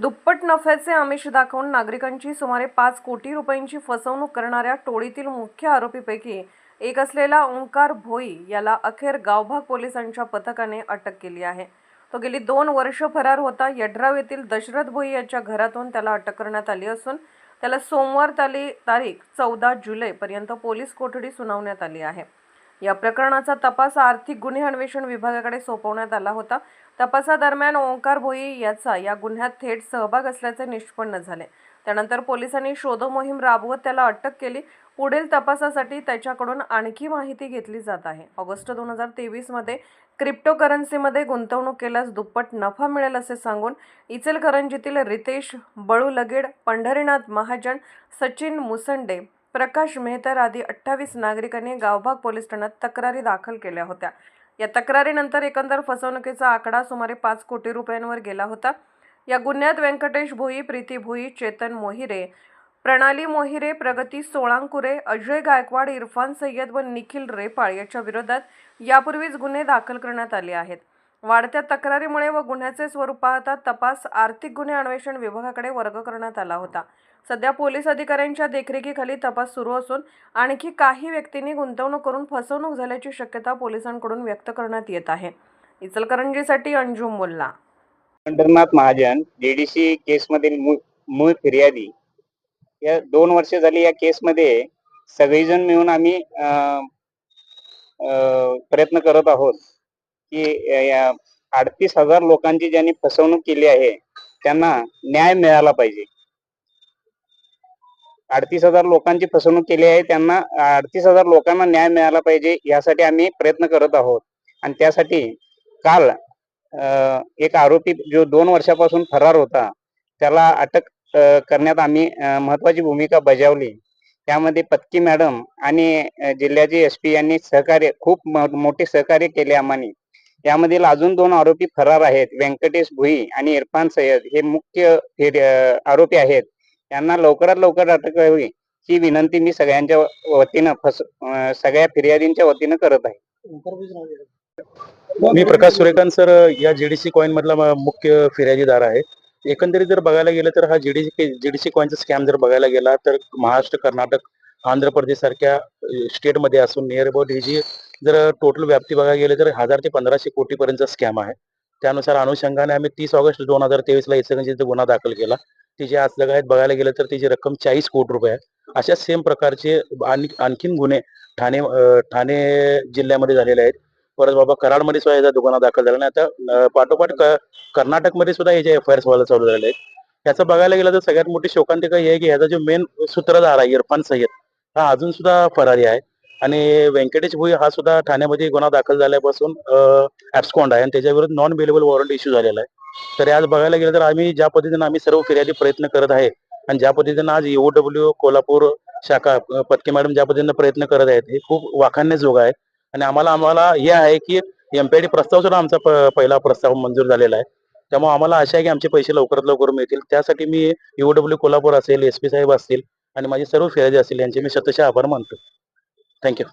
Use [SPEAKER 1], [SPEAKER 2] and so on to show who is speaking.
[SPEAKER 1] दुप्पट नफ्याचे आमिष दाखवून नागरिकांची सुमारे पाच कोटी रुपयांची फसवणूक करणाऱ्या टोळीतील मुख्य आरोपीपैकी एक असलेला ओंकार भोई याला अखेर गावभाग पोलिसांच्या पथकाने अटक केली आहे. तो गेली दोन वर्ष फरार होता. यड्राव येथील दशरथ भोई याच्या घरातून त्याला अटक करण्यात आली असून त्याला सोमवार ताली तारीख चौदा जुलैपर्यंत पोलीस कोठडी सुनावण्यात आली आहे. या प्रकरणाचा तपास आर्थिक गुन्हे अन्वेषण विभागाकडे सोपवण्यात आला होता. तपासादरम्यान ओंकार भोई याचा या गुन्ह्यात थेट सहभाग असल्याचे निष्पन्न झाले. त्यानंतर पोलिसांनी शोधमोहीम राबवत त्याला अटक केली. पुढील तपासासाठी त्याच्याकडून आणखी माहिती घेतली जात आहे. ऑगस्ट दोन हजार तेवीसमध्ये क्रिप्टोकरन्सीमध्ये गुंतवणूक केल्यास दुप्पट नफा मिळेल असे सांगून इचलकरंजीतील रितेश बळू लगेड पंढरीनाथ महाजन सचिन मुसंडे प्रकाश मेहतर आदी अठ्ठावीस नागरिकांनी गावभाग पोलीस ठाण्यात तक्रारी दाखल केल्या होत्या. या तक्रारीनंतर एकंदर फसवणुकीचा आकडा सुमारे पाच कोटी रुपयांवर गेला होता. या गुन्ह्यात व्यंकटेश भोई प्रीती भोई चेतन मोहिरे प्रणाली मोहिरे प्रगती सोळांकुरे अजय गायकवाड इरफान सय्यद व निखिल रेपाळ याच्या विरोधात यापूर्वीच गुन्हे दाखल करण्यात आले आहेत. वाढत्या तक्रारीमुळे व गुन्ह्याचे स्वरूप पाहता तपास आर्थिक गुन्हे अन्वेषण विभागाकडे वर्ग करण्यात आला होता. सध्या पोलीस अधिकाऱ्यांच्या देखरेखीखाली तपास सुरू असून आणखी काही व्यक्तींनी गुंतवणूक करून फसवणूक झाल्याची शक्यता पोलिसांकडून व्यक्त करण्यात येत आहे. इचलकरंजीसाठी अंजुम मुल्ला.
[SPEAKER 2] पंढरनाथ महाजन जेडीसी केसमधील मूळ मूळ फिर्यादी. या दोन वर्ष झाली या केसमध्ये सगळेजण मिळून आम्ही प्रयत्न करत आहोत. की अडतीस हजार लोकांची ज्यांनी फसवणूक केली आहे त्यांना न्याय मिळाला पाहिजे. अडतीस हजार लोकांची फसवणूक केली आहे त्यांना अडतीस हजार लोकांना न्याय मिळाला पाहिजे यासाठी आम्ही प्रयत्न करत आहोत. आणि त्यासाठी काल अं, एक आरोपी जो दोन वर्षापासून फरार होता त्याला अटक करण्यात आम्ही महत्वाची भूमिका बजावली. त्यामध्ये पत्की मॅडम आणि जिल्ह्याचे एस पी यांनी सहकार्य खूप मोठे सहकार्य केले आम्हाने. यामधील अजून दोन आरोपी फरार आहेत. व्यंकटेश भुई आणि इरफान सय्यद हे मुख्य आरोपी आहेत. यांना लवकरात लवकर अटक व्हावी ही विनंती मी सगळ्यांच्या वतीनं फस सगळ्या फिर्यादींच्या वतीनं करत आहे.
[SPEAKER 3] मी प्रकाश सुरेकांत सर या जीडीसी कॉइन मधला मुख्य फिर्यादीदार आहे. एकंदरीत जर बघायला गेलं तर हा जीडीसी जीडीसी कॉइनचा स्कॅम जर बघायला गेला तर महाराष्ट्र कर्नाटक आंध्र प्रदेश सारख्या स्टेटमध्ये असून नियर अबाउट ही जी जर टोटल व्याप्ती बघायला गेले तर हजार ते पंधराशे कोटीपर्यंत स्कॅम आहे. त्यानुसार अनुषंगाने आम्ही तीस ऑगस्ट दोन हजार तेवीस ला इचलकरंजीचा गुन्हा दाखल केला. तिचे आज आहेत बघायला गेलं तर तिची रक्कम चाळीस कोटी रुपये आहे. अशा सेम प्रकारचे आणखीन गुन्हे ठाणे ठाणे जिल्ह्यामध्ये झालेले आहेत. परत बाबा कराडमध्ये सुद्धा याचा गुन्हा दाखल झाला आणि आता पाठोपाठ कर्नाटकमध्ये सुद्धा याचे एफ आय आर व्हायला चालू झालेले आहेत. याचं बघायला गेलं तर सगळ्यात मोठी शोकांतिका हे आहे की ह्याचा जो मेन सूत्रधार आहे इरफान सय्यद. हा अजून सुद्धा फरारी आहे. आणि व्यंकटेश भुई हा सुद्धा ठाण्यामध्ये गुन्हा दाखल झाल्यापासून ऍब्स्कॉन्ड आहे. आणि त्याच्याविरुद्ध नॉन बेलेबल वॉरंट इश्यू झालेला आहे. तर आज बघायला गेलं तर आम्ही ज्या पद्धतीने आम्ही सर्व फिर्यादी प्रयत्न करत आहे आणि ज्या पद्धतीनं आज डब्ल्यू कोल्हापूर शाखा पत्के मॅडम ज्या पद्धतीनं प्रयत्न करत आहेत हे खूप वाखाणण्याजोग आहे. आणि आम्हाला आम्हाला हे आहे की एमपीआयडी प्रस्ताव सुद्धा आमचा पहिला प्रस्ताव मंजूर झालेला आहे. त्यामुळे आम्हाला आशा आहे की आमचे पैसे लवकरात लवकर मिळतील. त्यासाठी मी डब्ल्यू कोल्हापूर असेल एस पी साहेब असतील आणि माझे सर्व फिर्यादी असतील यांचे मी शतशः आभार मानतो. थँक्यू.